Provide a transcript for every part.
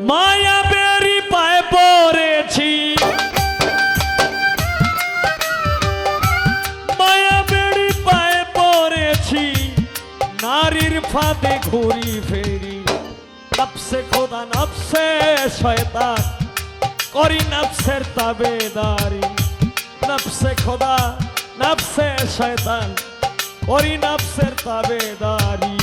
মায়া বেরি পায়ে পড়েছি। মায়া বেরি পায়ে পড়েছি। নারীর ফাঁদে ঘুরি ফেরি। নফসে খোদা, নফসে শয়তান। করি নফসের তাবেদারি। নফসে খোদা, নফসে শয়তান। করি নফসের তাবেদারি।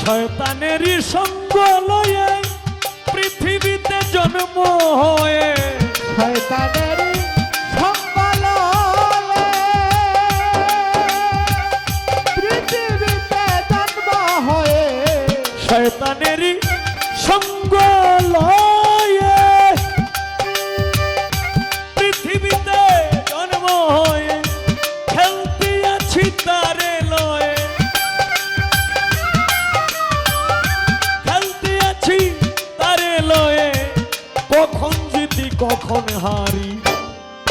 শয়তানেরই সঙ্গ লয়ে পৃথিবীতে জন্ম হয়ে। শয়তানের সম্বলে পৃথিবীতে জন্ম হয়ে। শয়তানেরই সঙ্গ লয়ে পৃথিবীতে জন্ম হয়ে। খেলতে আছি তারে কখন জিতি, কখন হারি।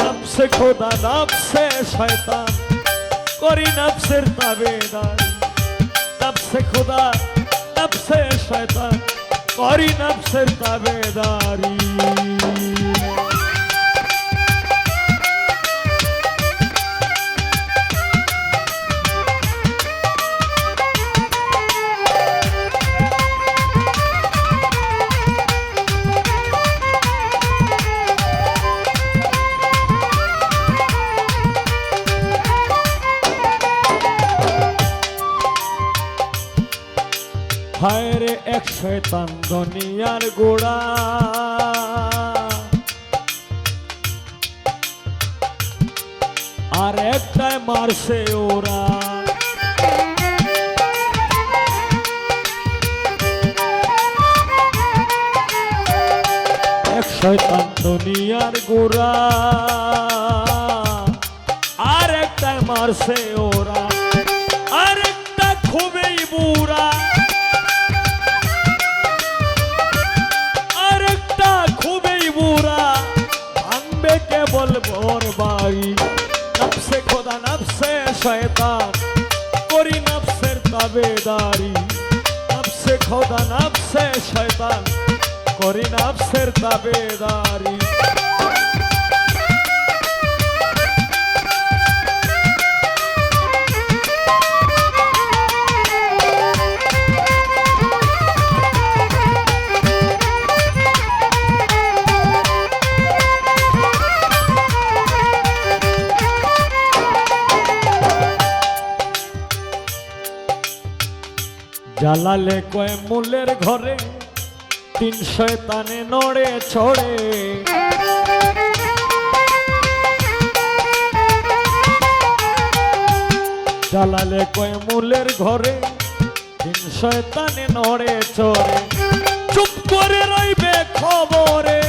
নাপসে খোদা, নাপসে শয়তান। করি নফসের তাবেদারি। নাপসে খোদা, নাপসে শয়তান। করি নফসের তাবেদারি। হায় রে এক শয়তান দুনিয়ার গোড়া। আর একটাই মারছে ওরা। এক শয়তান দুনিয়ার গোড়া। আর একটাই মারছে ওরা। ভোর বাড়ি। নফসে খোদা, নফসে শয়তান, করি নফসের তাবেদারি। নফসে খোদা, নফসে শয়তান, করি নফসের তাবেদারি। জ্বালালে কয় মূলের ঘরে, তিন শয়তানে নড়ে ছড়ে। জালালে কয় মূলের ঘরে, তিন শয়তানে নড়ে চড়ে চুপ করে রইবে খবরে।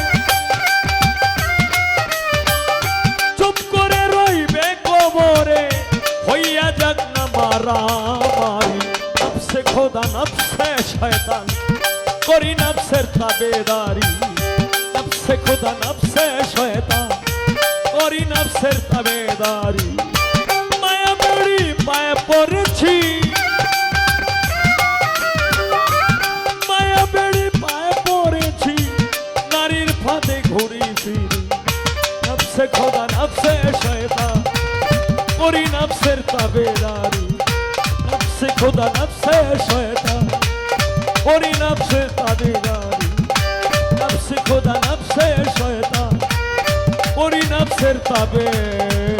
চুপ করে রইবে খবরে। হইয়া যাক না নফসে খোদা নফসে শয়তান, করি নফসের তাবেদারি নফসে খোদা নফসে শয়তান, করি নফসের তাবেদারি মায়া বেড়ি পায়ে পড়েছি। নারীর ফাঁদে ঘুরি ফিরি। নফসে খোদা নফসে শয়তান, করি নফসের তাবেদারি নফসে খোদা নফসে শয়তান ওরি নফসের তাবেদারি নফসে খোদা নফসে শয়তান করি নফসের তাবেদারি